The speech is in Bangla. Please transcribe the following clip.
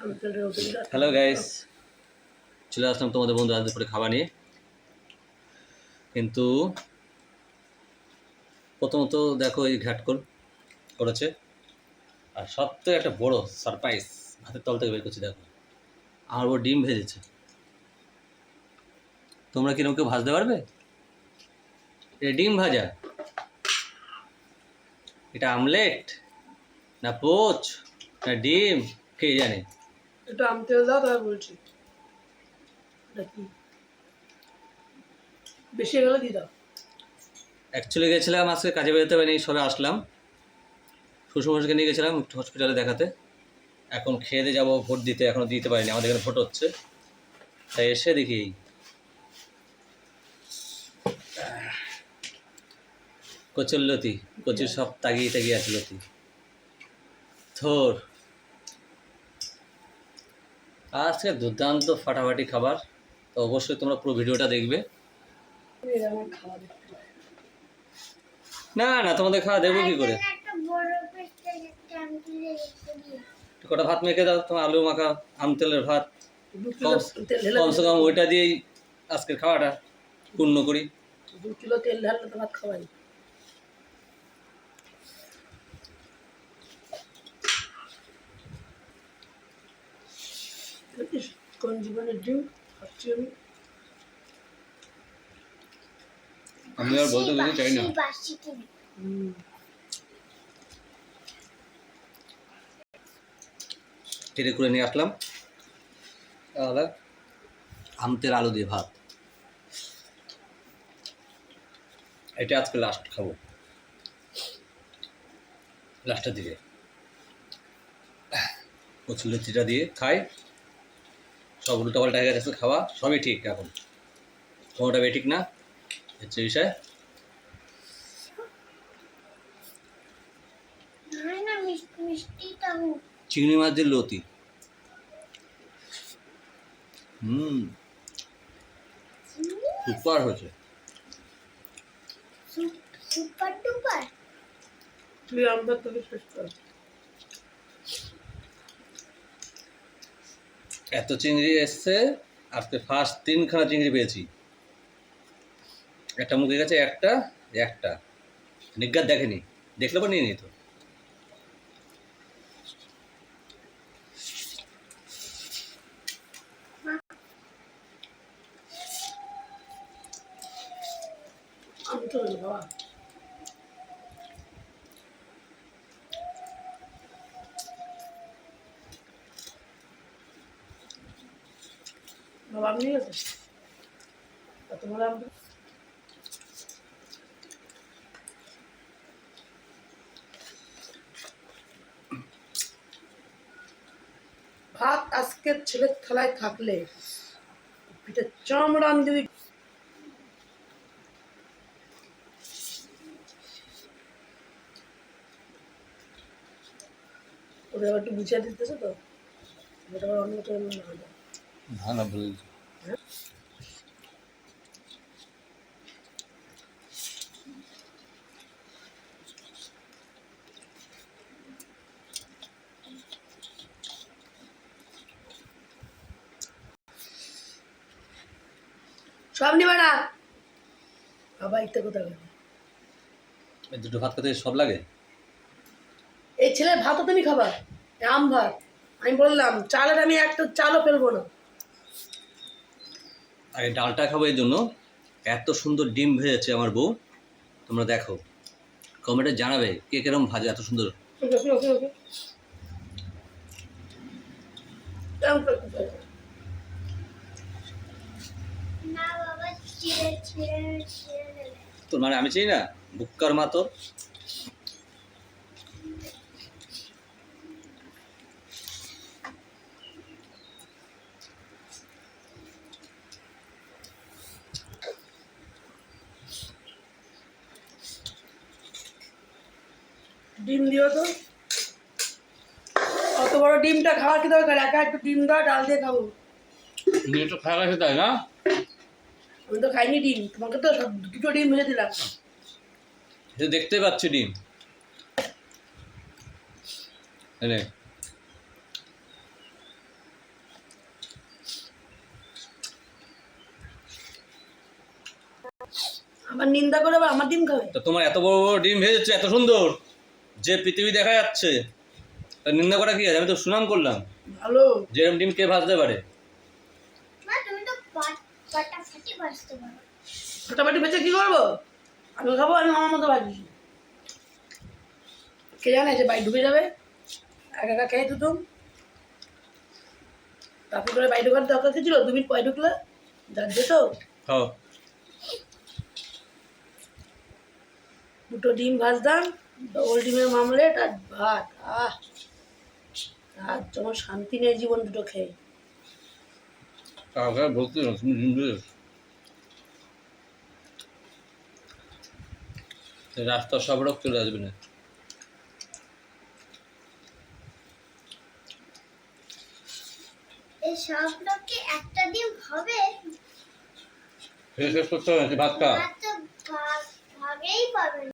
হ্যালো গাইস চলে আসলাম তোমাদের বন্ধু আজ দুপুরে খাবার নিয়ে। কিন্তু প্রথমত দেখো এই ঘাটকল করেছে। আর সব থেকে একটা বড় সারপ্রাইজ হাতের তল থেকে বের করছি, দেখো। আমার ও ডিম ভেজেছে। তোমরা কীরকম কেউ ভাজতে পারবে? এটা ডিম ভাজা। এটা আমলেট না পোচ না ডিম, কে জানে? একটু আম তেল দাও বলছি। এটা বেশি গেলে দিয়ে দাও। অ্যাকচুয়ালি গেছিলাম, আজকে কাজে বেরোতে পারিনি, সবে আসলাম। শ্বশুরমশাইকে নিয়ে গেছিলাম একটু হসপিটালে দেখাতে। এখন খেয়ে দিয়ে যাব, ভোট দিতে এখনও দিতে পারিনি, আমাদের এখানে ভোট হচ্ছে। তাই এসে দেখি। কচুর লতি, কচুর সব তাগিয়ে তাগিয়ে আছে লতি। থোর। আজকে দুর্দান্ত ফাটাফাটি খাবার তো অবশ্যই তোমরা পুরো ভিডিওটা দেখবে। না না তোমাদের খাওয়া দেবো কি করে? কটা ভাত মেখে দাও তোমার আলু মাখা আম তেলের ভাত কমসে কম ওইটা দিয়েই আজকের খাওয়াটা পূর্ণ করি। দু কিলো তেল ঢাললে তো ভাত খাওয়াই। দেখিস, কোন জীবনের ডিম খাচ্ছি আমি। আমি আর বলতে কিছু চাই না। কেটে করে নিয়ে আসলাম। তাহলে আম তেল আলু দিয়ে ভাত। এটা আজকে লাস্ট খাব। লাস্টের দিকে। কচুর লতিটা দিয়ে খাই। সব উল্টাপাল্টা হয়ে গেছে খাওয়া সবই ঠিক এখন। কোনোটা ঠিক না হচ্ছে বিষয়। না না মিষ্টি মিষ্টি তাও চিংড়ি মাছ দিয়ে লতি। হুম। সুপার হয়েছে। সুপার টুপার? তুই আমরা তোকে শেষ কর। এত চিংড়ি এসছে, আজকে ফার্স্ট তিনখানা চিংড়ি পেয়েছি। একটা মুখে গেছে একটা একটা। নিজ্ঞাত দেখেনি। দেখলে পর নিয়ে নিত বাবা। ভাত আজকে ছেলের থালায় থাকলে পিঠে চামড়া আমি যদি ওদের আবার একটু বুঝিয়ে দিতেছে তো? অন্য কোনো না ভালো বলে সব নিবে না। বাবা ইত্যা কোথায় দুটো ভাত খেতে সব লাগে? এই ছেলের ভাতও তুমি খাবার আম ভাত। আমি বললাম চালের আমি একটা চালও ফেলব না। আর এই ডালটা খাব এই জন্য। এত সুন্দর ডিম ভেজেছে আমার বউ। তোমরা দেখো কমেন্টে জানাবে কে কিরম ভাজে এত সুন্দর। তোর মানে আমি চিনি না? বুক্কার মা তোর ডিম দিও তো। অত বড় ডিমটা খাওয়া কি দরকার? একা একটু ডিম দাও ডাল দিয়ে খাব। মেয়ে তো খাওয়া গেছে তাই না? আমি তো খাইনি ডিম। তোমাকে তো সব দুটো ডিম ভেজে দিলাম। সে দেখতে পাচ্ছি ডিম। এনে আমার নিন্দা করে আবার আমার ডিম খাবে? তো তোমার এত বড় বড় ডিম ভেজেছে এত সুন্দর। যে পৃথিবী দেখা যাচ্ছে তা নিন্দা করা কি আছে? আমি তো সুনাম করলাম। ভালো। যেরকম ডিম কে ভাজতে পারে। মা তুমি তো ফাটাফাটি বাজতে পারো। ফাটাফাটি বেঁচে কি করব? আমি খাব আমি আমার মতো ভাজি। কে জানে যে বাড়ি ঢুকে যাবে? একা একা খেয়ে দুটো তারপর করে বাড়ি ঢোকার দরকার কি ছিল? দু মিনিট পরে ঢুকলে? যার যেত দুটো ডিম ভাজতাম ডবল ডিমের মামলেট আর ভাত আহ। আর তোমার শান্তি নেই জীবন দুটো খেয়ে। কাকা বলতে তুমি ভেজেছো। সব রোগ চলে আসবে না। এই সব লোককে একটা ডিম হবে? শেষ শেষ করতে হবে ভাত খা। আর তো ভাগেই পাবে